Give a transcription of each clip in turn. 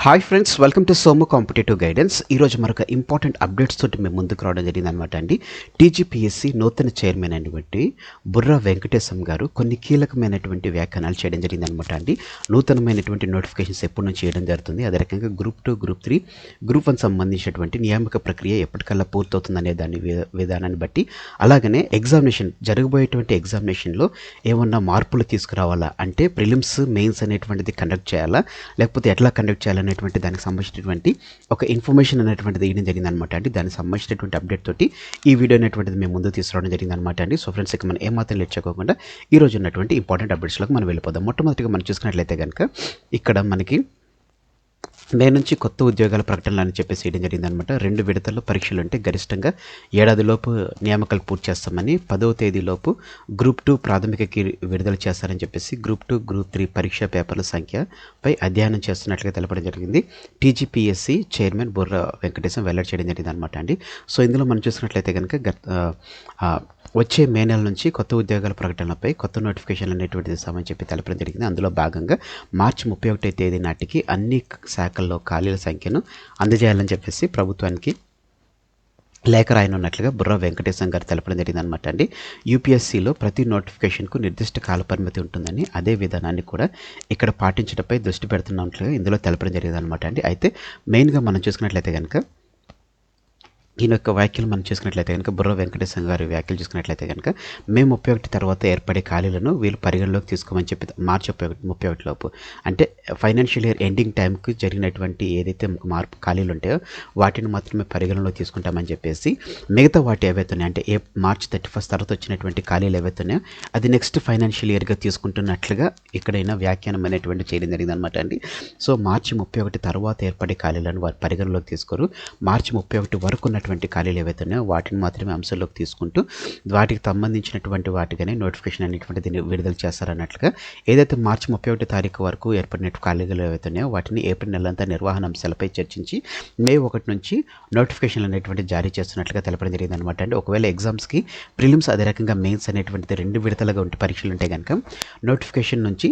Hi friends welcome to Somu competitive guidance ఈరోజు మరొక important updates తోటి మేము ముందుకు రావడం జరిగింది అనమాట అండి టీజీపీఎస్సీ నూతన చైర్మన్ అయినటువంటి బుర్రా వెంకటేశం గారు కొన్ని కీలకమైనటువంటి వ్యాఖ్యానాలు చేయడం జరిగింది అనమాట అండి. నూతనమైనటువంటి నోటిఫికేషన్స్ ఎప్పటి నుంచి చేయడం జరుగుతుంది. అదే రకంగా group two group three group one సంబంధించినటువంటి నియామక ప్రక్రియ ఎప్పటికల్లా పూర్తవుతుందనే దాని వి- విధానాన్ని బట్టి అలాగనే ఎగ్జామినేషన్ జరగబోయేటువంటి ఎగ్జామినేషన్లో ఏమన్నా మార్పులు తీసుకురావాలా అంటే ప్రిలిమ్స్ మెయిన్స్ అనేటువంటిది కండక్ట్ చేయాలా? లేకపోతే ఎట్లా కండక్ట్ చేయాలని అనేటువంటి దానికి సంబంధించినటువంటి ఒక ఇన్ఫర్మేషన్ అనేటువంటిది ఇవ్వడం జరిగింది అనమాట అండి. దానికి సంబంధించినటువంటి అప్డేట్ తోటి ఈ వీడియో అనేటువంటిది మేము ముందు తీసుకురావడం జరిగింది అనమాట అండి. సో ఫ్రెండ్స్ ఇక మనం ఏమాత్రం లేట్ ఈ రోజు ఉన్నటువంటి ఇంపార్టెంట్ అప్డేట్స్లోకి మనం వెళ్ళిపోదాం. మొట్టమొదటిగా మనం చూసుకున్నట్లయితే కనుక ఇక్కడ మనకి మే నుంచి కొత్త ఉద్యోగాల ప్రకటనలు అని చెప్పేసి చేయడం జరిగిందనమాట రెండు విడతల్లో పరీక్షలు ఉంటే గరిష్టంగా ఏడాదిలోపు నియామకాలు పూర్తి చేస్తామని పదవ తేదీలోపు గ్రూప్ టూ ప్రాథమికకి విడుదల చేస్తారని చెప్పేసి గ్రూప్ టూ గ్రూప్ త్రీ పరీక్షా పేపర్ల సంఖ్యపై అధ్యయనం చేస్తున్నట్లుగా తెలపడం జరిగింది. టీజీపీఎస్సీ చైర్మన్ బుర్ర వెంకటేశం వెల్లడి చేయడం జరిగింది అనమాట అండి. సో ఇందులో మనం చూసినట్లయితే కనుక గత వచ్చే మే నెల నుంచి కొత్త ఉద్యోగాల ప్రకటనలపై కొత్త నోటిఫికేషన్లు అనేటువంటిది ఇస్తామని చెప్పి తెలపడం జరిగింది. అందులో భాగంగా మార్చి ముప్పై ఒకటో తేదీ నాటికి అన్ని శాఖ శాఖల్లో ఖాళీల సంఖ్యను అందజేయాలని చెప్పేసి ప్రభుత్వానికి లేఖ రాయనున్నట్లుగా బుర్ర వెంకటేశం గారు తెలపడం జరిగిందనమాట అండి. యూపీఎస్సీలో ప్రతి నోటిఫికేషన్కు నిర్దిష్ట కాల పరిమితి ఉంటుందని అదే విధానాన్ని కూడా ఇక్కడ పాటించడంపై దృష్టి పెడుతున్నట్లుగా ఇందులో తెలపడం జరిగిందనమాట అండి. అయితే మెయిన్గా మనం చూసుకున్నట్లయితే కనుక ఈయన యొక్క వ్యాఖ్యలు మనం చూసుకున్నట్లయితే కనుక బుర్ర వెంకటేశ్వర గారి వ్యాఖ్యలు చూసుకున్నట్లయితే కనుక మే ముప్పై ఒకటి తర్వాత ఏర్పడే ఖాళీలను వీళ్ళు పరిగణలోకి తీసుకోమని చెప్పి మార్చి ముప్పై ఒకటి ముప్పై ఒకటి లోపు. అంటే ఫైనాన్షియల్ ఇయర్ ఎండింగ్ టైంకి జరిగినటువంటి ఏదైతే మార్పు ఖాళీలు ఉంటాయో వాటిని మాత్రమే పరిగణలో తీసుకుంటామని చెప్పేసి మిగతా వాటి ఏవైతే ఉన్నాయో అంటే ఏ మార్చ్ థర్టీ ఫస్ట్ తర్వాత వచ్చినటువంటి ఖాళీలు ఏవైతే ఉన్నాయో అది నెక్స్ట్ ఫైనాన్షియల్ ఇయర్గా తీసుకుంటున్నట్లుగా ఇక్కడైనా వ్యాఖ్యానం అనేటువంటి చేయడం జరిగింది అనమాట అండి. సో మార్చి ముప్పై ఒకటి తర్వాత ఏర్పడే ఖాళీలను వారు పరిగణలోకి తీసుకోరు. మార్చి ముప్పై ఒకటి వరకు ఉన్నటువంటి ఖాళీలు ఏవైతే ఉన్నాయో వాటిని మాత్రమే అంశంలోకి తీసుకుంటూ వాటికి సంబంధించినటువంటి వాటిగానే నోటిఫికేషన్ అనేటువంటిది విడుదల చేస్తారన్నట్లుగా ఏదైతే మార్చి ముప్పై ఒకటి తారీఖు వరకు ఏర్పడిన ఖాళీలు ఏవైతే ఉన్నాయో వాటిని ఏప్రిల్ నెలంతా నిర్వహణ అంశాలపై చర్చించి మే ఒకటి నుంచి నోటిఫికేషన్లు అనేటువంటి జారీ చేస్తున్నట్లుగా తెలపడం జరిగింది అనమాట అండి. ఒకవేళ ఎగ్జామ్స్కి ప్రిలిమ్స్ అదే రకంగా మెయిన్స్ అనేటువంటిది రెండు విడతలుగా ఉంటే పరీక్షలు ఉంటే కనుక నోటిఫికేషన్ నుంచి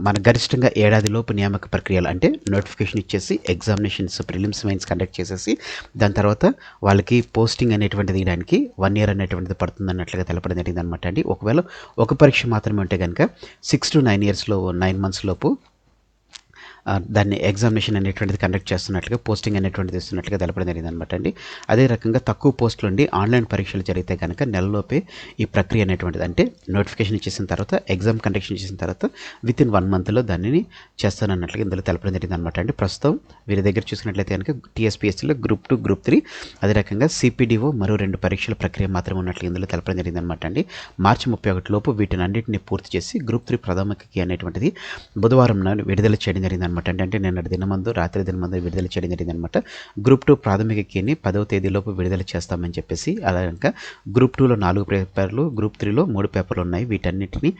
మన గరిష్టంగా ఏడాదిలోపు నియామక ప్రక్రియలు అంటే నోటిఫికేషన్ ఇచ్చేసి ఎగ్జామినేషన్స్ ప్రిలిమ్స్ మెయిన్స్ కండక్ట్ చేసేసి దాని తర్వాత వాళ్ళకి పోస్టింగ్ అనేటువంటిది ఇవ్వడానికి వన్ ఇయర్ అనేటువంటిది పడుతుంది అన్నట్లుగా తెలపడం జరిగింది అనమాట అండి. ఒకవేళ ఒక పరీక్ష మాత్రమే ఉంటే కనుక సిక్స్ టు నైన్ ఇయర్స్లో నైన్ మంత్స్ లోపు దాన్ని ఎగ్జామినేషన్ అనేటువంటిది కండక్ట్ చేస్తున్నట్లుగా పోస్టింగ్ అనేటువంటిది ఇస్తున్నట్లుగా తెలపడం జరిగింది అనమాట అండి. అదే రకంగా తక్కువ పోస్టులు ఉండి ఆన్లైన్ పరీక్షలు జరిగితే కనుక నెలలోపే ఈ ప్రక్రియ అనేటువంటిది అంటే నోటిఫికేషన్ ఇచ్చేసిన తర్వాత ఎగ్జామ్ కండక్షన్ చేసిన తర్వాత విత్ ఇన్ వన్ మంత్లో దానిని చేస్తానన్నట్లుగా ఇందులో తెలపడం జరిగింది అనమాట అండి. ప్రస్తుతం వీరి దగ్గర చూసినట్లయితే కనుక టీఎస్పీఎస్సీలో గ్రూప్ టూ గ్రూప్ త్రీ అదే రకంగా సిపిడిఓ మరో రెండు పరీక్షల ప్రక్రియ మాత్రమే ఉన్నట్లు ఇందులో తెలపడం జరిగింది అనమాట అండి. మార్చి ముప్పై ఒకటి లోపు వీటిని అన్నింటినీ పూర్తి చేసి గ్రూప్ త్రీ ప్రథమకి అనేటువంటిది బుధవారం విడుదల చేయడం జరిగింది అనమాట. అంటే నిన్న దినమందు రాత్రి దినమందు విడుదల చేయడం జరిగింది అనమాట గ్రూప్ టూ ప్రాథమిక కీని పదవ తేదీలోపు విడుదల చేస్తామని చెప్పేసి అలాగ గ్రూప్ టూలో నాలుగు పేపర్లు గ్రూప్ త్రీలో మూడు పేపర్లు ఉన్నాయి. వీటన్నిటిని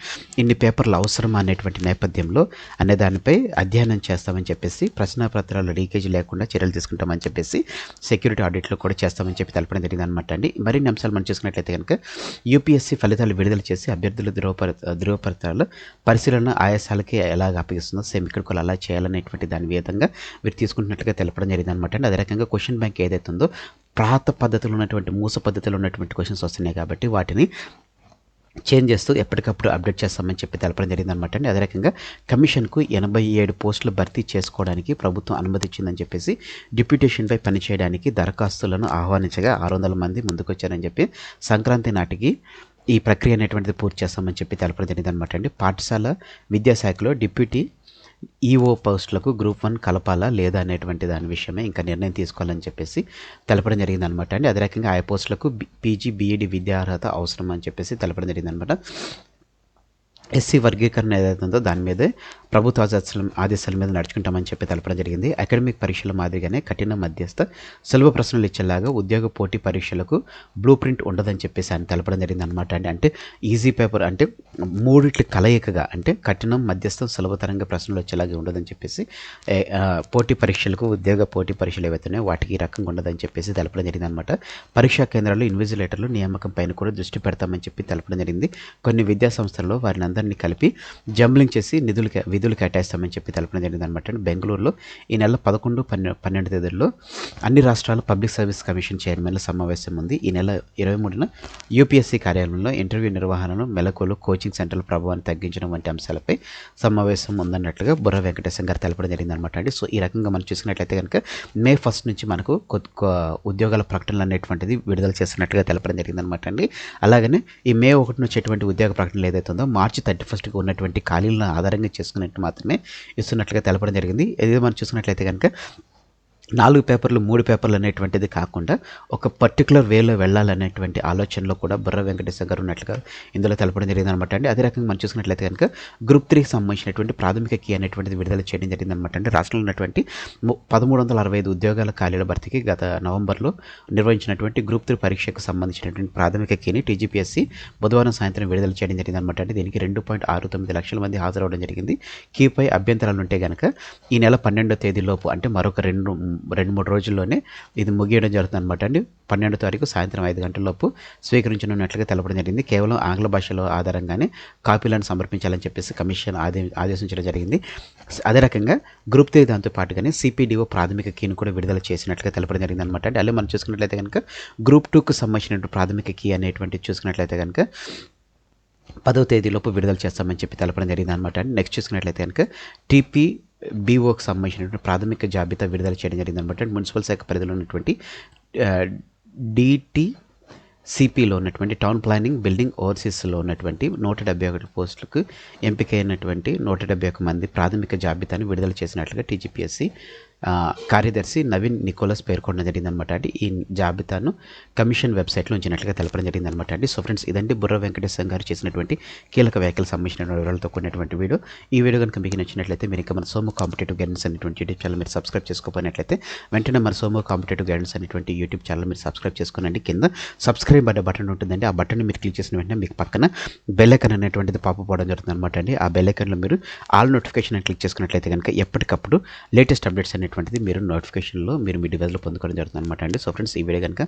ఇన్ని పేపర్లు అవసరమా అనేటువంటి నేపథ్యంలో అనే దానిపై అధ్యయనం చేస్తామని చెప్పేసి ప్రశ్నాపత్రాలు లీకేజ్ లేకుండా చర్యలు తీసుకుంటామని చెప్పేసి సెక్యూరిటీ ఆడిట్లో కూడా చేస్తామని చెప్పి తెలపడం జరిగింది అనమాట అండి. మరిన్ని అంశాలు మనం చూసుకున్నట్లయితే కనుక యూపీఎస్సీ ఫలితాలు విడుదల చేసి అభ్యర్థుల ధృవపర ధృవపత్రాల పరిశీలన ఆయాసాలకి ఎలాగ అప్పగిస్తుందో సేమ్ ఇక్కడ కూడా అలా చేయాలనేటువంటి దాని విధంగా వీరు తీసుకుంటున్నట్లుగా తెలపడం జరిగింది అనమాట అండి అదే రకంగా క్వశ్చన్ బ్యాంక్ ఏదైతే ఉందో ప్రాత పద్ధతిలో ఉన్నటువంటి మూస పద్ధతిలో ఉన్నటువంటి క్వశ్చన్స్ వస్తున్నాయి కాబట్టి వాటిని చేంజ్ చేస్తూ ఎప్పటికప్పుడు అప్డేట్ చేస్తామని చెప్పి తెలపడం జరిగింది అనమాట అండి అదే రకంగా కమిషన్కు ఎనభై ఏడు పోస్టులు భర్తీ చేసుకోవడానికి ప్రభుత్వం అనుమతి ఇచ్చిందని చెప్పేసి డిప్యూటేషన్పై పనిచేయడానికి దరఖాస్తులను ఆహ్వానించగా ఆరు వందల మంది ముందుకొచ్చారని చెప్పి సంక్రాంతి నాటికి ఈ ప్రక్రియ అనేటువంటిది పూర్తి చేస్తామని చెప్పి తెలపడం జరిగింది అనమాట అండి పాఠశాల విద్యాశాఖలో డిప్యూటీ ఈఓ పోస్టులకు గ్రూప్ వన్ కలపాలా లేదా అనేటువంటి దాని విషయమే ఇంకా నిర్ణయం తీసుకోవాలని చెప్పేసి తెలపడం జరిగింది అనమాట అండి. అదే రకంగా ఆ పోస్టులకు పీజీ బీఈడి విద్యా అర్హత అవసరం అని చెప్పేసి తెలపడం జరిగింది అనమాట ఎస్సీ వర్గీకరణ ఏదైతే ఉందో దాని మీదే ప్రభుత్వ ఆదేశాల ఆదేశాల మీద నడుచుకుంటామని చెప్పి తెలపడం జరిగింది. అకాడమిక్ పరీక్షల మాదిరిగానే కఠిన మధ్యస్థ సులభ ప్రశ్నలు ఇచ్చేలాగా ఉద్యోగ పోటీ పరీక్షలకు బ్లూ ప్రింట్ ఉండదని చెప్పేసి ఆయన తెలపడం జరిగింది అనమాట అండి. అంటే ఈజీ పేపర్ అంటే మూడిట్ల కలయికగా అంటే కఠినం మధ్యస్థం సులభతరంగా ప్రశ్నలు వచ్చేలాగా ఉండదని చెప్పేసి పోటీ పరీక్షలకు ఉద్యోగ పోటీ పరీక్షలు ఏవైతే వాటికి ఈ రకంగా ఉండదని చెప్పేసి తెలపడం జరిగింది అనమాట పరీక్షా కేంద్రాలు ఇన్విజిలేటర్లు నియామకం పైన కూడా దృష్టి పెడతామని చెప్పి తెలపడం జరిగింది. కొన్ని విద్యా సంస్థల్లో వారిని అందరినీ కలిపి జంబ్లింగ్ చేసి నిధులు నిధులు కేటాయిస్తామని చెప్పి తెలపడం జరిగింది. అనమాట బెంగళూరులో ఈ నెల పదకొండు పన్నె పన్నెండు తేదీల్లో అన్ని రాష్ట్రాల పబ్లిక్ సర్వీస్ కమిషన్ చైర్మన్ల సమావేశం ఉంది. ఈ నెల ఇరవై మూడున యూపీఎస్సీ కార్యాలయంలో ఇంటర్వ్యూ నిర్వహణను మెలకువలు కోచింగ్ సెంటర్ల ప్రభావాన్ని తగ్గించడం వంటి అంశాలపై సమావేశం ఉందన్నట్లుగా బుర్ర వెంకటేశం గారు తెలపడం జరిగింది అనమాట అండి. సో ఈ రకంగా మనం చూసినట్లయితే కనుక మే ఫస్ట్ నుంచి మనకు ఉద్యోగాల ప్రకటనలు అనేటువంటిది విడుదల చేస్తున్నట్టుగా తెలపడం జరిగింది అనమాట అండి. అలాగనే ఈ మే ఒకటి నుంచి ఎటువంటి ఉద్యోగ ప్రకటనలు ఏదైతే ఉందో మార్చి థర్టీ ఫస్ట్కి ఉన్నటువంటి ఖాళీలను ఆధారంగా చేసుకునే మాత్రమే ఇస్తున్నట్లుగా తెలపడం జరిగింది. ఇది మనం చూసుకున్నట్లయితే కనుక నాలుగు పేపర్లు మూడు పేపర్లు అనేటువంటిది కాకుండా ఒక పర్టికులర్ వేలో వెళ్ళాలనేటువంటి ఆలోచనలో కూడా బుర్ర వెంకటేశ్వర గారు ఉన్నట్లుగా ఇందులో తెలపడం జరిగింది అనమాట అండి. అదే రకంగా మనం చూసుకున్నట్లయితే కనుక గ్రూప్ త్రీకి సంబంధించినటువంటి ప్రాథమిక కీ అనేటువంటిది విడుదల చేయడం జరిగింది అనమాట రాష్ట్రంలో ఉన్నటువంటి పదమూడు వందల అరవై ఐదు ఉద్యోగాల ఖాళీల భర్తీకి గత నవంబర్లో నిర్వహించినటువంటి గ్రూప్ త్రీ పరీక్షకు సంబంధించినటువంటి ప్రాథమిక కీని టీజీపీఎస్సీ బుధవారం సాయంత్రం విడుదల చేయడం జరిగింది అనమాట అంటే దీనికి రెండు పాయింట్ ఆరు తొమ్మిది లక్షల మంది హాజరవడం జరిగింది. కీపై అభ్యంతరాలు ఉంటే కనుక ఈ నెల పన్నెండో తేదీలోపు అంటే మరొక రెండు రెండు మూడు రోజుల్లోనే ఇది ముగియడం జరుగుతుంది అనమాట అండి. పన్నెండో తారీఖు సాయంత్రం ఐదు గంటలలోపు స్వీకరించనున్నట్లుగా తెలపడం జరిగింది. కేవలం ఆంగ్ల భాషలో ఆధారంగానే కాపీలను సమర్పించాలని చెప్పేసి కమిషన్ ఆదే ఆదేశించడం జరిగింది. అదే రకంగా గ్రూప్ త్రీ దాంతో పాటుగానే సిపిడిఓ ప్రాథమిక కీని కూడా విడుదల చేసినట్లుగా తెలపడం జరిగింది అనమాట అండి. అలా మనం చూసుకున్నట్లయితే కనుక గ్రూప్ టూకు సంబంధించినటువంటి ప్రాథమిక కీ అనేటువంటి చూసుకున్నట్లయితే కనుక పదో తేదీలోపు విడుదల చేస్తామని చెప్పి తెలపడం జరిగింది అనమాట నెక్స్ట్ చూసుకున్నట్లయితే కనుక టీపీ బీఓకి సంబంధించినటువంటి ప్రాథమిక జాబితా విడుదల చేయడం జరిగింది అనమాట. మున్సిపల్ శాఖ పరిధిలో ఉన్నటువంటి డిటి సిపిలో ఉన్నటువంటి టౌన్ ప్లానింగ్ బిల్డింగ్ ఓవర్సీస్లో ఉన్నటువంటి నూట డెబ్బై ఒకటి పోస్టులకు ఎంపికైనటువంటి నూట డెబ్బై ఒక మంది ప్రాథమిక జాబితాను విడుదల చేసినట్లుగా టీజీపీఎస్సీ కార్యదర్శి నవీన్ నికోలస్ పేర్కొనడం జరిగిందనమాట అండి. ఈ జాబితాను కమిషన్ వెబ్సైట్లో ఉంచినట్లుగా తెలపడం జరిగిందనమాట అండి. సో ఫ్రెండ్స్ ఇదండి బుర్ర వెంకటేశ్వర గారు చేసినటువంటి కీలక వ్యాఖ్యలు సంబంధించిన వివరాలతో కూడినటువంటి వీడియో. ఈ వీడియో కనుక మీకు నచ్చినట్లయితే మీరు ఇంకా మన సోము కాంపిటేటివ్ గైడెన్స్ అనేటువంటి యూట్యూబ్ ఛానల్ మీరు సబ్స్క్రైబ్ చేసుకోపోయినట్లయితే వెంటనే మన సోము కాంపిటేటివ్ గైడెన్స్ అనేటువంటి యూట్యూబ్ ఛానల్ మీరు సబ్స్క్రైబ్ చేసుకోనండి. కింద సబ్స్క్రైబ్ అనే బటన్ ఉంటుందండి. ఆ బటన్ మీరు క్లిక్ చేసిన వెంటనే మీకు పక్కన బెల్లైకన్ అనేటువంటిది పాప పోవడం జరుగుతుంది అనమాట అండి. ఆ బెల్లైకన్లో మీరు ఆల్ నోటిఫికేషన్ క్లిక్ చేసుకున్నట్లయితే కనుక ఎప్పటికప్పుడు లేటెస్ట్ అప్డేట్స్ అనేటువంటిది మీరు నోటిఫికేషన్లో మీరు మీ డివైస్లో పొందుకోవడం జరుగుతుంది అనమాట అండి. సో ఫ్రెండ్స్ ఈ వీడియో కనుక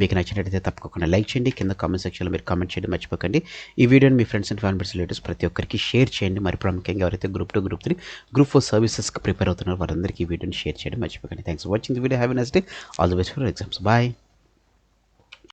మీకు నచ్చినట్టయితే తప్పకుండా లైక్ చేయండి. కింద కామెంట్ సెక్షన్లో మీరు కామెంట్ చేయడం మర్చిపోకండి. ఈ వీడియోని మీ ఫ్రెండ్స్ అండ్ ఫ్యామిలీస్ రిలేటివ్స్ ప్రతి ఒక్కరికి షేర్ చేయండి. మరి ప్రాముఖ్యంగా ఎవరైతే group two group three group four సర్వీసెస్కి prepare అవుతున్నారో వారందరికీ ఈ వీడియోని షేర్ చేయడం మర్చిపోకండి. Thanks for watching the video have next day all the best for exams bye